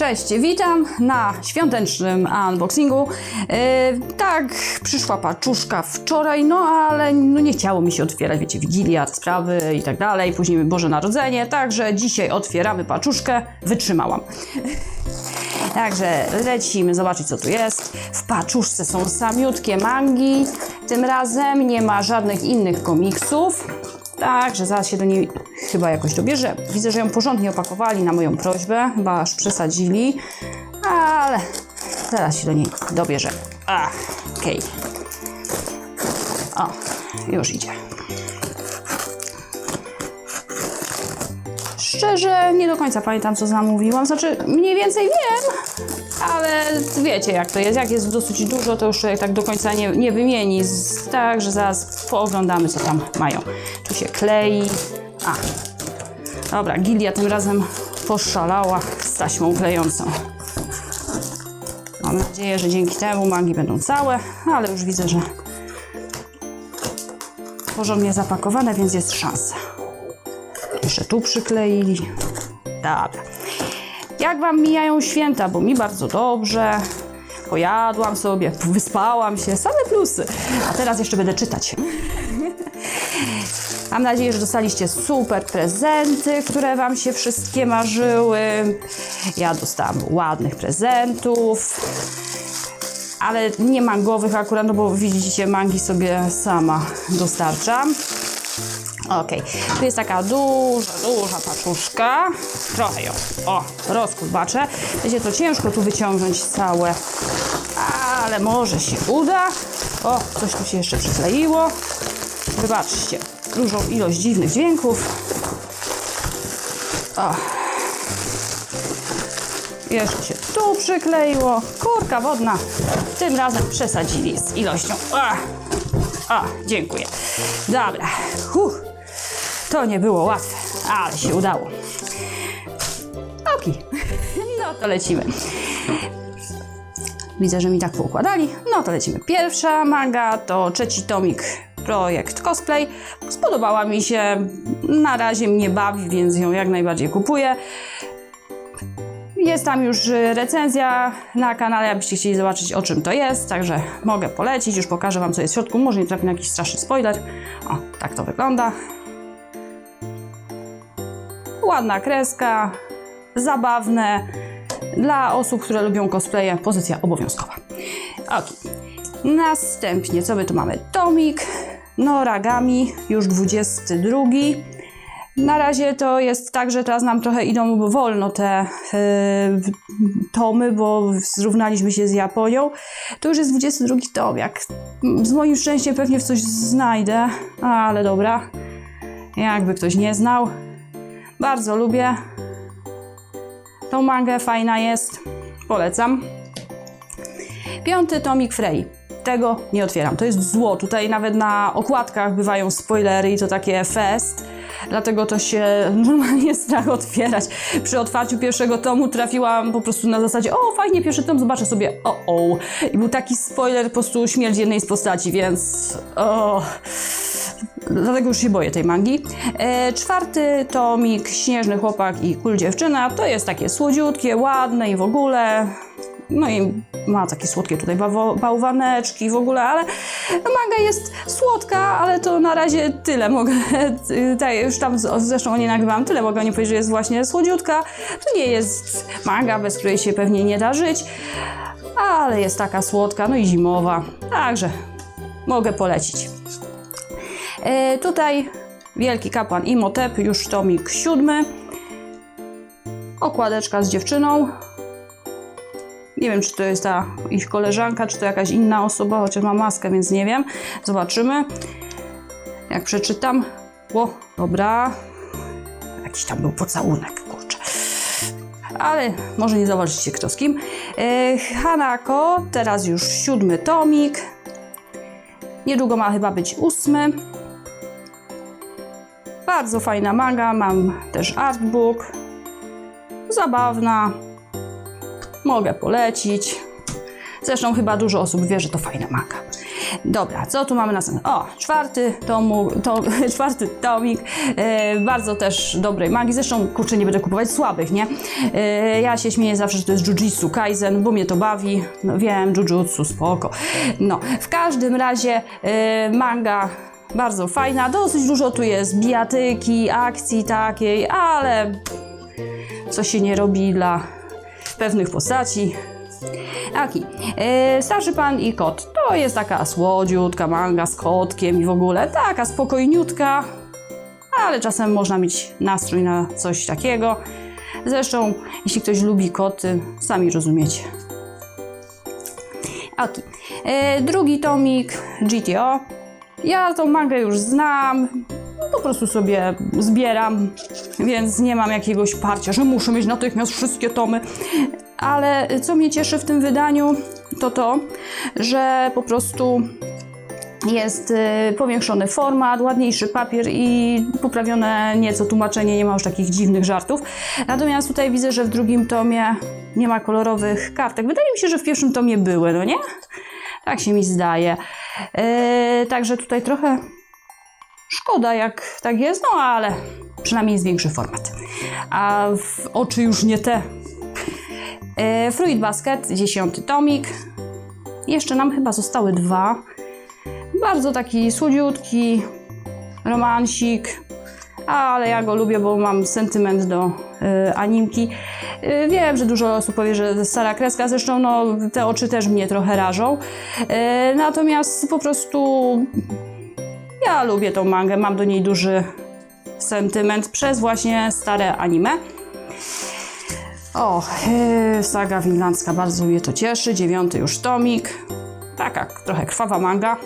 Cześć, witam na świątecznym unboxingu. E, tak, przyszła paczuszka wczoraj, no ale no, nie chciało mi się otwierać, wiecie, Wigilia, sprawy i tak dalej, później Boże Narodzenie, także dzisiaj otwieramy paczuszkę, wytrzymałam. Także lecimy zobaczyć, co tu jest. W paczuszce są samiutkie mangi. Tym razem nie ma żadnych innych komiksów. Także zaraz się do niej chyba jakoś dobierze. Widzę, że ją porządnie opakowali na moją prośbę. Chyba aż przesadzili. Ale zaraz się do niej dobierze. Ach, okej. O, już idzie. Szczerze, nie do końca pamiętam, co zamówiłam. Znaczy, mniej więcej wiem, ale wiecie, jak to jest. Jak jest dosyć dużo, to już człowiek tak do końca nie, nie wymieni. Z- Także zaraz pooglądamy, co tam mają. Tu się klei. A, dobra, Gilia tym razem poszalała z taśmą klejącą. Mam nadzieję, że dzięki temu mangi będą całe, ale już widzę, że porządnie zapakowane, więc jest szansa. Jeszcze tu przykleili. Dobra. Jak Wam mijają święta? Bo mi bardzo dobrze. Pojadłam sobie, wyspałam się, same plusy. A teraz jeszcze będę czytać. Mam nadzieję, że dostaliście super prezenty, które Wam się wszystkie marzyły. Ja dostałam ładnych prezentów, ale nie mangowych akurat, no bo widzicie, mangi sobie sama dostarczam. Okej, tu jest taka duża, duża paczuszka. Trochę ją, o, rozkurbaczę. Będzie to ciężko tu wyciągnąć całe, ale może się uda. O, coś tu się jeszcze przykleiło. Wybaczcie, dużą ilość dziwnych dźwięków. O. Jeszcze się tu przykleiło. Kurka wodna. Tym razem przesadzili z ilością. A, dziękuję. Dobra. Huh. To nie było łatwe, ale się udało. Oki. No to lecimy. Widzę, że mi tak poukładali. No to lecimy. Pierwsza manga to trzeci tomik projekt cosplay. Spodobała mi się. Na razie mnie bawi, więc ją jak najbardziej kupuję. Jest tam już recenzja na kanale, jakbyście chcieli zobaczyć o czym to jest, także mogę polecić, już pokażę Wam co jest w środku, może nie trafię na jakiś straszny spoiler. O, tak to wygląda. Ładna kreska, zabawne. Dla osób, które lubią cosplaye, pozycja obowiązkowa. Ok. Następnie, co my tu mamy? Tomik, Noragami, już 22. Na razie to jest tak, że teraz nam trochę idą wolno te yy, tomy, bo zrównaliśmy się z Japonią. To już jest 22 tom. Jak z moim szczęściem pewnie w coś znajdę, ale dobra. Jakby ktoś nie znał. Bardzo lubię. Tą mangę fajna jest. Polecam. Piąty tomik Frey. Tego nie otwieram. To jest zło. Tutaj nawet na okładkach bywają spoilery i to takie fest. Dlatego to się normalnie strach otwierać. Przy otwarciu pierwszego tomu trafiłam po prostu na zasadzie o fajnie, pierwszy tom, zobaczę sobie o o. I był taki spoiler, po prostu śmierć jednej z postaci, więc o. Dlatego już się boję tej mangi. E, czwarty tomik Śnieżny Chłopak i Kul Dziewczyna. To jest takie słodziutkie, ładne i w ogóle. No i ma takie słodkie tutaj bałwaneczki w ogóle, ale manga jest słodka, ale to na razie tyle mogę. Tak, już tam zresztą o niej tyle mogę nie powiedzieć, że jest właśnie słodziutka. To nie jest manga, bez której się pewnie nie da żyć, ale jest taka słodka, no i zimowa. Także mogę polecić. E, tutaj Wielki Kapłan Imhotep, już tomik siódmy. Okładeczka z dziewczyną. Nie wiem, czy to jest ta ich koleżanka, czy to jakaś inna osoba, chociaż ma maskę, więc nie wiem. Zobaczymy. Jak przeczytam. O, dobra. Jakiś tam był pocałunek, kurczę. Ale może nie zobaczycie kto z kim. E, Hanako, teraz już siódmy tomik. Niedługo ma chyba być ósmy. Bardzo fajna manga, mam też artbook. Zabawna. Mogę polecić. Zresztą chyba dużo osób wie, że to fajna manga. Dobra, co tu mamy następne? O, czwarty tomu, to, czwarty tomik, e, bardzo też dobrej magii, zresztą kurczę nie będę kupować słabych, nie? E, ja się śmieję zawsze, że to jest Jujutsu Kaisen, bo mnie to bawi, no wiem, Jujutsu, spoko. No, w każdym razie e, manga bardzo fajna, dosyć dużo tu jest bijatyki, akcji takiej, ale co się nie robi dla pewnych postaci. Aki, e, starszy pan i kot. To jest taka słodziutka manga z kotkiem i w ogóle taka spokojniutka, ale czasem można mieć nastrój na coś takiego. Zresztą, jeśli ktoś lubi koty, sami rozumiecie. Aki, e, drugi tomik GTO. Ja tą mangę już znam, po prostu sobie zbieram, więc nie mam jakiegoś parcia, że muszę mieć natychmiast wszystkie tomy. Ale co mnie cieszy w tym wydaniu, to to, że po prostu jest y, powiększony format, ładniejszy papier i poprawione nieco tłumaczenie, nie ma już takich dziwnych żartów. Natomiast tutaj widzę, że w drugim tomie nie ma kolorowych kartek. Wydaje mi się, że w pierwszym tomie były, no nie? Tak się mi zdaje. Yy, także tutaj trochę szkoda, jak tak jest, no ale przynajmniej jest większy format. A oczy już nie te. Yy, Fruit Basket, dziesiąty tomik. Jeszcze nam chyba zostały dwa. Bardzo taki słodziutki, romansik, ale ja go lubię, bo mam sentyment do y, animki. Y, wiem, że dużo osób powie, że stara kreska, zresztą no, te oczy też mnie trochę rażą. Y, natomiast po prostu ja lubię tą mangę, mam do niej duży sentyment przez właśnie stare anime. O, yy, saga finlandzka, bardzo mnie to cieszy. Dziewiąty już tomik. Taka trochę krwawa manga,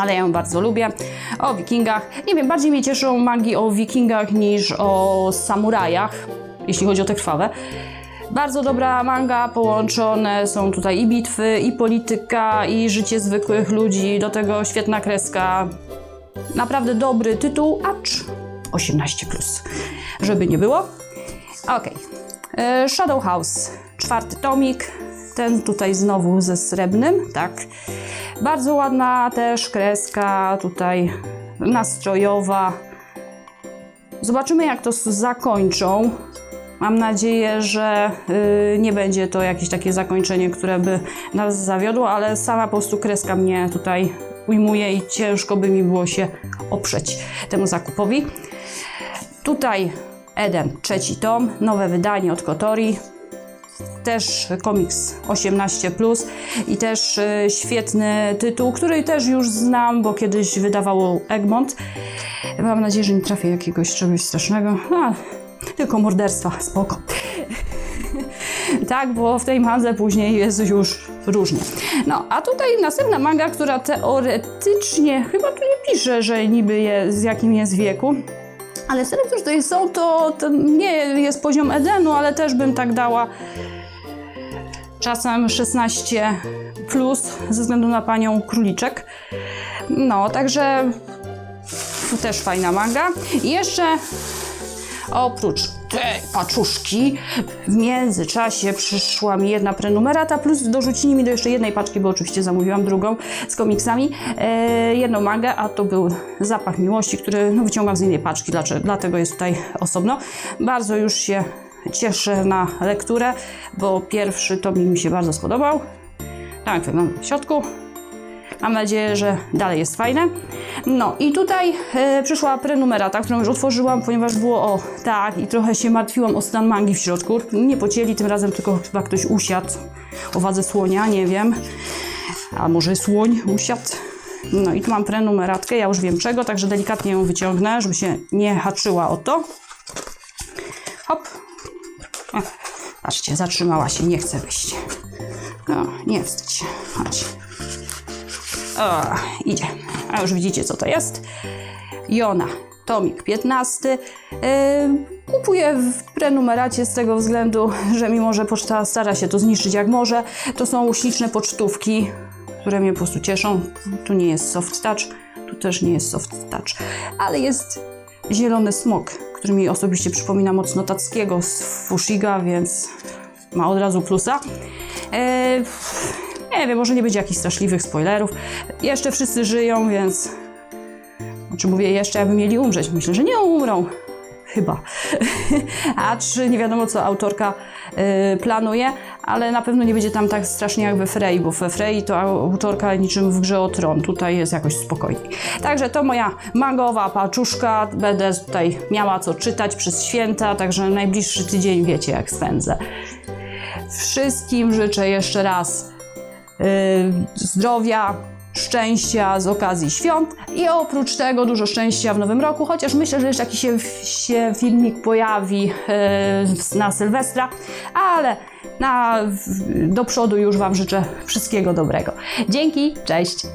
ale ja ją bardzo lubię. O wikingach. Nie wiem, bardziej mnie cieszą mangi o wikingach niż o samurajach, jeśli chodzi o te krwawe. Bardzo dobra manga, połączone są tutaj i bitwy, i polityka, i życie zwykłych ludzi, do tego świetna kreska. Naprawdę dobry tytuł, acz 18+, żeby nie było. Okej. E, Shadow House, czwarty tomik. Ten tutaj znowu ze srebrnym, tak. Bardzo ładna też kreska, tutaj nastrojowa. Zobaczymy, jak to zakończą. Mam nadzieję, że y, nie będzie to jakieś takie zakończenie, które by nas zawiodło, ale sama po prostu kreska mnie tutaj ujmuje i ciężko by mi było się oprzeć temu zakupowi. Tutaj Eden, trzeci tom, nowe wydanie od Kotori. Też komiks 18 i też y, świetny tytuł, który też już znam, bo kiedyś wydawało Egmont. Mam nadzieję, że nie trafię jakiegoś czegoś strasznego. A, tylko morderstwa, spoko. tak, bo w tej mandze później jest już różnie. No, a tutaj następna manga, która teoretycznie, chyba tu nie pisze, że niby je, z jakim jest wieku, ale z tego, co tutaj są, to, to nie jest poziom Edenu, ale też bym tak dała czasem 16 plus ze względu na panią Króliczek. No, także też fajna manga. I jeszcze oprócz tej paczuszki w międzyczasie przyszła mi jedna prenumerata, plus dorzucili mi do jeszcze jednej paczki, bo oczywiście zamówiłam drugą z komiksami, e, jedną mangę, a to był Zapach Miłości, który no, wyciągam z innej paczki, dlaczego, dlatego jest tutaj osobno. Bardzo już się cieszę na lekturę, bo pierwszy to mi się bardzo spodobał. Tak wygląda w środku. Mam nadzieję, że dalej jest fajne. No i tutaj e, przyszła prenumerata, którą już otworzyłam, ponieważ było o tak i trochę się martwiłam o stan mangi w środku. Nie pocięli tym razem, tylko chyba ktoś usiadł o wadze słonia, nie wiem. A może słoń usiadł. No i tu mam prenumeratkę, ja już wiem czego, także delikatnie ją wyciągnę, żeby się nie haczyła o to. Hop. O, patrzcie, zatrzymała się, nie chce wyjść. No, nie wstydź chodź. O, idzie. A już widzicie, co to jest. Jona, tomik 15. Yy, kupuję w prenumeracie z tego względu, że mimo, że poczta stara się to zniszczyć jak może, to są śliczne pocztówki, które mnie po prostu cieszą. Tu nie jest soft touch, tu też nie jest soft touch, ale jest zielony smok, który mi osobiście przypomina mocno Tackiego z Fushiga, więc ma od razu plusa. Yy, Nie wiem, może nie będzie jakichś straszliwych spoilerów. Jeszcze wszyscy żyją, więc... Znaczy mówię jeszcze, jakby mieli umrzeć. Myślę, że nie umrą. Chyba. A czy nie wiadomo, co autorka y, planuje, ale na pewno nie będzie tam tak strasznie jak we Frey, bo we Frey to autorka niczym w grze o tron. Tutaj jest jakoś spokojniej. Także to moja mangowa paczuszka. Będę tutaj miała co czytać przez święta, także najbliższy tydzień wiecie, jak spędzę. Wszystkim życzę jeszcze raz zdrowia, szczęścia z okazji świąt i oprócz tego dużo szczęścia w nowym roku, chociaż myślę, że jeszcze jakiś się, się filmik pojawi y, na Sylwestra, ale na, do przodu już Wam życzę wszystkiego dobrego. Dzięki, cześć!